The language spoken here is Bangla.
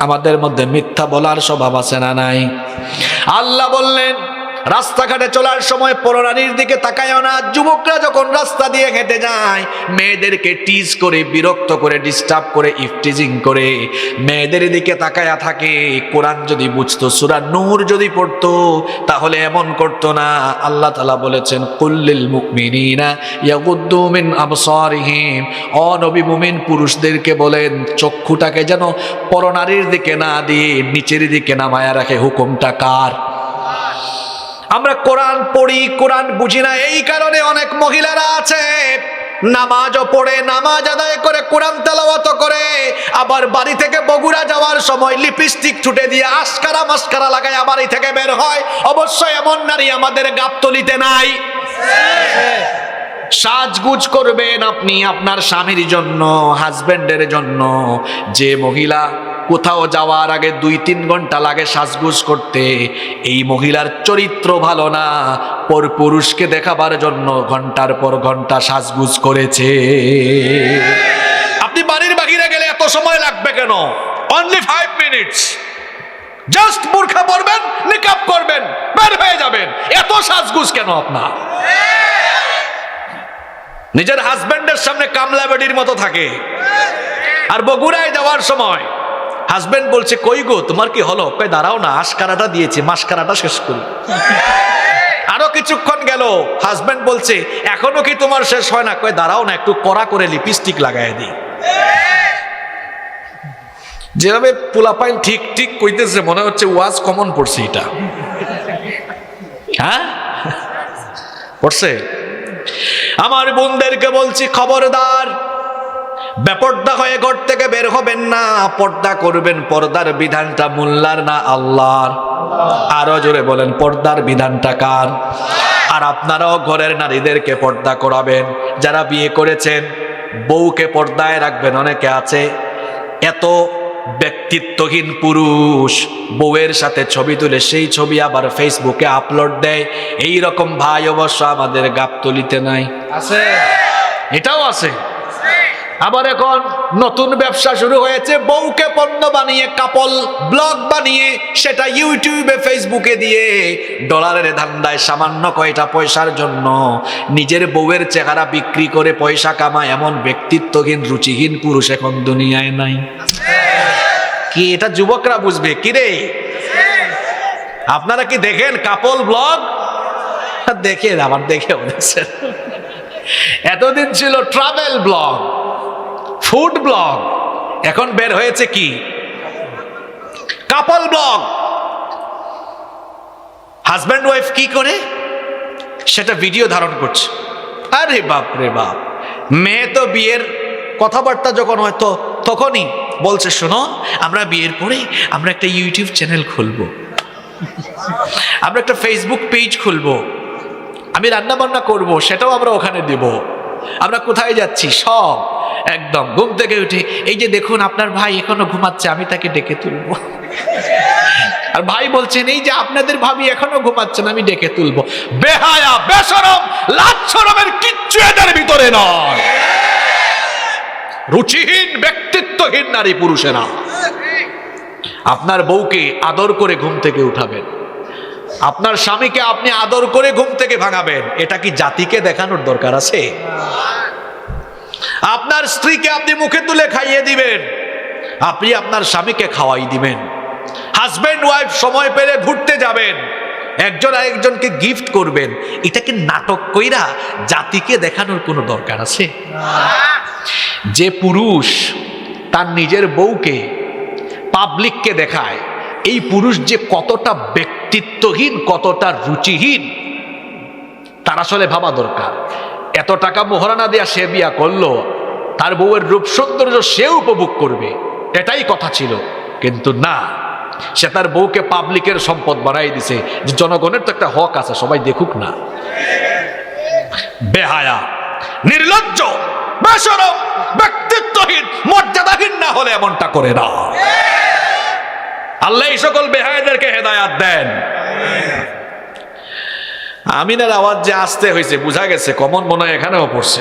আমাদের মধ্যে মিথ্যা বলার স্বভাব আছে না নাই? আল্লাহ বললেন রাস্তাঘাটে চলার সময় পরনারীর দিকে তাকায়ও না। যুবকরা যখন রাস্তা দিয়ে হেঁটে যায়, মেয়েদেরকে টিজ করে, বিরক্ত করে ডিস্টার্ব করে, ইফটিজিং করে। মেয়েদের দিকে তাকায়া থাকে, কোরআন যদি বুঝতো, সুরা নূর যদি পড়তো, তাহলে এমন করতো না। আল্লাহ তালা বলেছেন কুল্লিল মুকমিনিনা ইয়াগুদ্দু মিন আবসারিহিম। অনবী মুমিন পুরুষদেরকে বলেন, চক্ষুটাকে যেন পরনারীর দিকে না দিয়ে, নিচের দিকে নামায়া রাখে। হুকুমটা কার? আমরা কোরআন পড়ি, কোরআন বুঝি না, এই কারণে অনেক মহিলারা আছে। নামাজও পড়ে, নামাজ আদায় করে, কোরআন তেলাওয়াত করে। আবার বাড়ি থেকে বগুড়া যাওয়ার সময় লিপস্টিক ছুটে দিয়ে আস্কারা মাস্কারা লাগায় বাড়ি থেকে বের হয়। অবশ্যই এমন নারী আমাদের গাবতলিতে নাই। সাজগুজ করবেন আপনি আপনার স্বামীর জন্য, হাজবেন্ডের জন্য। যে মহিলা কোথাও যাওয়ার আগে দুই তিন ঘণ্টা লাগে সাজগুজ করতে। এই মহিলার চরিত্র ভালো না। পর পুরুষকে দেখাবার জন্য ঘণ্টার পর ঘণ্টা সাজগুজ করেছে। আপনি বাড়ির বাহিরে গেলে এত সময় লাগবে কেন? অনলি ফাইভ মিনিটস জাস্ট বোরখা পরবেন নিকাপ করবেন, বের হয়ে যাবেন। এত সাজগুজ কেন আপনার? নিজের হাজবেন্ডের সামনে কামলা বেডির মতো থাকে। আর বগুড়ায় যাওয়ার সময় হাজবেন্ড বলছে, কই গো, তোমার কি হলো? কই দাঁড়াও না, আশকারাটা দিয়েছে, মাসকারাটা শেষ করি। আরও কিছুক্ষণ গেল হাজবেন্ড বলছে, এখনও কি তোমার শেষ হয় না? কই দাঁড়াও না, একটু কড়া করে লিপস্টিক লাগাই দিই। যেভাবে পোলাপাইল ঠিক ঠিক কইতেছে, মনে হচ্ছে ওয়াজ কমন পড়ছে এটা। হ্যাঁ? পড়ছে? আমার বোনদেরকে বলছি, খবরদার বেপর্দা হয়ে ঘর থেকে বের হবেন না, পর্দা করবেন, পর্দার বিধানটা মোল্লার না আল্লাহর? আরও জোরে বলেন, পর্দার বিধানটা কার? আর আপনারাও ঘরের নারীদেরকে পর্দা করাবেন। যারা বিয়ে করেছেন, বউকে পর্দায় রাখবেন, অনেকে আছে, এত ব্যক্তিত্বহীন পুরুষ, বউয়ের সাথে ছবি তুলে সেই ছবি আবার ফেসবুকে আপলোড দেয়। এই রকম ভাই অবশ্য আমাদের গাবতলিতে নাই। আছে। এটাও আছে। আবার এখন নতুন ব্যবসা শুরু হয়েছে, বউকে পণ্য বানিয়ে কাপল ব্লগ বানিয়ে, সেটা ইউটিউবে, ফেসবুকে দিয়ে। ডলারের ধান্দায় সামান্য কয়টা পয়সার জন্য নিজের বউয়ের চেহারা বিক্রি করে পয়সা কামায় এমন ব্যক্তিত্বহীন, রুচিহীন পুরুষ এখন দুনিয়ায় নাই। কি এটা যুবকরা বুঝবে? কি রে? আপনারা কি দেখেন কাপল ব্লগ দেখেন, আমার দেখে এতদিন ছিল ট্রাভেল ব্লগ ফুড ব্লগ। এখন বের হয়েছে কি? কাপল ব্লগ। হাজব্যান্ড ওয়াইফ কি করে? সেটা ভিডিও ধারণ করছে। আরে বাপ রে বাপ। মেয়ে তো বিয়ের কথাবার্তা যখন হয়তো তখনই বলছে, শোনো, আমরা বিয়ের পরে আমরা একটা ইউটিউব চ্যানেল খুলবো। আমরা একটা ফেসবুক পেজ খুলবো। আমি রান্না বান্না করব, সেটাও আমরা ওখানে দেব। আমরা কোথায় যাচ্ছি? সব একদম ঘুম থেকে উঠে, এই যে দেখুন, আপনার ভাই এখনও ঘুমাচ্ছে, আমি তাকে ডেকে তুলবো। আর ভাই বলছেন, এই যে আপনাদের ভাবি এখনও ঘুমাচ্ছেন আমি ডেকে তুলবো। বেহায়া, বেসরম, লাচ্ছরমের কিচ্ছু এদের ভিতরে নয়। রুচিহীন, ব্যক্তিত্বহীন নারী পুরুষেরা। আপনার বউকে আদর করে ঘুম থেকে উঠাবেন। আপনার স্বামীকে আপনি আদর করে ঘুম থেকে ভাঙাবেন। এটা কি জাতিকে দেখানোর দরকার আছে? আপনার স্ত্রীকে আপনি মুখে তুলে খাইয়ে দিবেন। আপনি আপনার স্বামীকে খাওয়াই দিবেন। হাজবেন্ড ওয়াইফ সময় পেলে ঘুরতে যাবেন। একজন আরেকজনকে গিফট করবেন। এটা কি নাটক কইরা জাতিকে দেখানোর কোনো দরকার আছে? যে পুরুষ তার নিজের বউকে পাবলিককে দেখায় এই পুরুষ যে কতটা ব্যক্তিত্বহীন, কতটা রুচিহীন, তার আসলে ভাবা দরকার। এত টাকা মোহরানা দেয়া সে বিয়া করল, তার বউয়ের রূপ সৌন্দর্য সে উপভোগ করবে, এটাই কথা ছিল। কিন্তু না, সে তার বউকে পাবলিকের সম্পদ বানাই দিছে, যে জনগণের তো একটা হক আছে, সবাই দেখুক না। বেহায়া, নির্লজ্জ, বেসরম, ব্যক্তিত্বহীন, মর্যাদাহীন না হলে এমনটা করে না। আল্লাহ এই সকল বেহায়দেরকে হেদায়াত দেন। আমিনের আওয়াজ যে আসতে হয়েছে, বোঝা গেছে, কমন মনে হয় এখানেও পড়ছে।